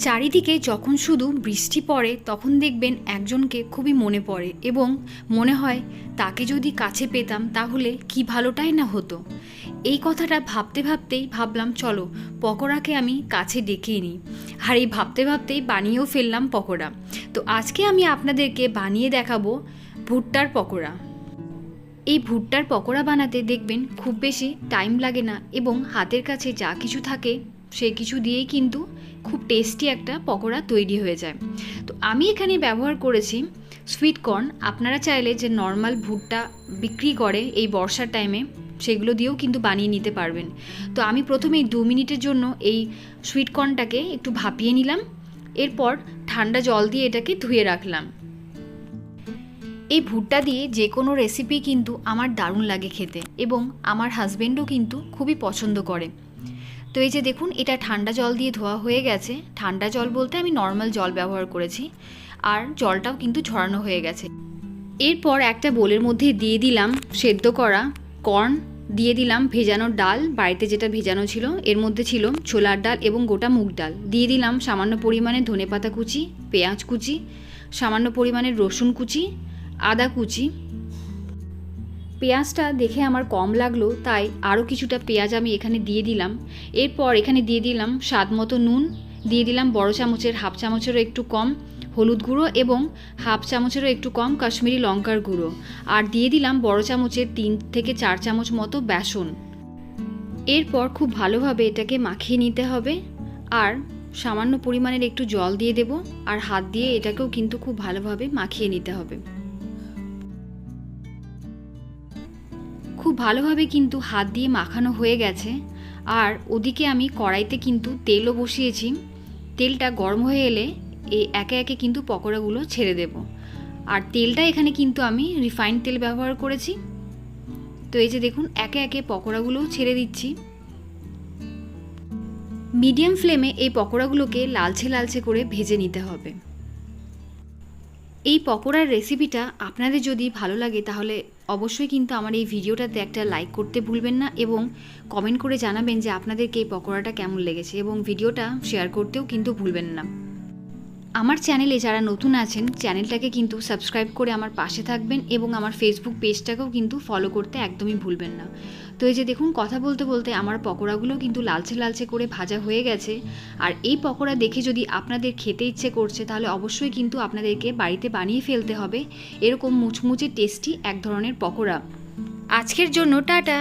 চারিদিকে যখন শুধু বৃষ্টি পড়ে, তখন দেখবেন একজনকে খুবই মনে পড়ে এবং মনে হয়, তাকে যদি কাছে পেতাম তাহলে কি ভালোটাই না হতো? এই কথাটা ভাবতে ভাবতেই ভাবলাম, চলো, পকোড়াকে আমি কাছে ডেকেই নিই। আর এই ভাবতে ভাবতেই বানিয়েও ফেললাম পকোড়া। তো আজকে আমি আপনাদেরকে বানিয়ে দেখাবো ভুট্টার পকোড়া। এই ভুট্টার পকোড়া বানাতে দেখবেন খুব বেশি টাইম লাগে না এবং হাতের কাছে যা কিছু থাকে, সে কিছু দিয়েই কিন্তু খুব টেস্টি একটা পকোড়া তৈরি হয়ে যায়। তো আমি এখানে ব্যবহার করেছি সুইট কর্ন আপনারা চাইলে যে নর্মাল ভুট্টা বিক্রি করে এই বর্ষার টাইমে সেগুলো দিয়েও কিন্তু বানিয়ে নিতে পারবেন। তো আমি প্রথমেই দু মিনিটের জন্য এই সুইট কর্নটাকে একটু ভাপিয়ে নিলাম। এরপর ঠান্ডা জল দিয়ে এটাকে ধুয়ে রাখলাম। এই ভুট্টা দিয়ে যে কোনো রেসিপি কিন্তু আমার দারুণ লাগে খেতে এবং আমার হাজবেন্ডও কিন্তু খুবই পছন্দ করে। তো এই যে দেখুন, এটা ঠান্ডা জল দিয়ে ধোয়া হয়ে গেছে। ঠান্ডা জল বলতে আমি নর্মাল জল ব্যবহার করেছি। আর জলটাও কিন্তু ঝরানো হয়ে গেছে। এরপর একটা বোলের মধ্যে দিয়ে দিলাম সেদ্ধ করা কর্ন দিয়ে দিলাম ভেজানো ডাল, বাড়িতে যেটা ভেজানো ছিল, এর মধ্যে ছিল ছোলার ডাল এবং গোটা মুগ ডাল। দিয়ে দিলাম সামান্য পরিমাণে ধনেপাতা কুচি, পেঁয়াজ কুচি, সামান্য পরিমাণে রসুন কুচি, আদা কুচি পেঁয়াজটা দেখে আমার কম লাগল, তাই আরও কিছুটা পেঁয়াজ আমি এখানে দিয়ে দিলাম। এরপর এখানে দিয়ে দিলাম স্বাদ মতো নুন, দিয়ে দিলাম বড় চামচের, হাফ চামচেরও একটু কম হলুদ গুঁড়ো এবং হাফ চামচেরও একটু কম কাশ্মীরি লঙ্কার গুঁড়ো। আর দিয়ে দিলাম বড় চামচের তিন থেকে চার চামচ মতো বেসন। এরপর খুব ভালোভাবে এটাকে মাখিয়ে নিতে হবে। আর সামান্য পরিমাণের একটু জল দিয়ে দেব। আর হাত দিয়ে এটাকেও কিন্তু খুব ভালোভাবে মাখিয়ে নিতে হবে। ভালোভাবে কিন্তু হাত দিয়ে মাখানো হয়ে গেছে। আর ওদিকে আমি কড়াইতে কিন্তু তেলও বসিয়েছি। তেলটা গরম হয়ে এলে এই একে একে কিন্তু পকোড়াগুলো ছেড়ে দেব। আর তেলটা এখানে কিন্তু আমি রিফাইন্ড তেল ব্যবহার করেছি। তো এই যে দেখুন, একে একে পকোড়াগুলোও ছেড়ে দিচ্ছি। মিডিয়াম ফ্লেমে এই পকোড়াগুলোকে লালচে লালচে করে ভেজে নিতে হবে। এই পকোড়ার রেসিপিটা আপনাদের যদি ভালো লাগে তাহলে অবশ্যই কিন্তু আমার এই ভিডিওটাতে একটা লাইক করতে ভুলবেন না এবং কমেন্ট করে জানাবেন যে আপনাদেরকে এই পকোড়াটা কেমন লেগেছে এবং ভিডিওটা শেয়ার করতেও কিন্তু ভুলবেন না। আমার চ্যানেলে যারা নতুন আছেন চ্যানেলটাকে কিন্তু সাবস্ক্রাইব করে আমার পাশে থাকবেন এবং আমার ফেসবুক পেজটাকেও কিন্তু ফলো করতে একদমই ভুলবেন না। তো এই যে দেখুন, কথা বলতে বলতে আমার পকোড়াগুলো কিন্তু লালচে লালচে করে ভাজা হয়ে গেছে। আর এই পকোড়া দেখে যদি আপনাদের খেতে ইচ্ছে করছে, তাহলে অবশ্যই কিন্তু আপনাদেরকে বাড়িতে বানিয়ে ফেলতে হবে। এরকম মুচমুচে টেস্টি এক ধরনের পকোড়া। আজকের জন্য টাটা!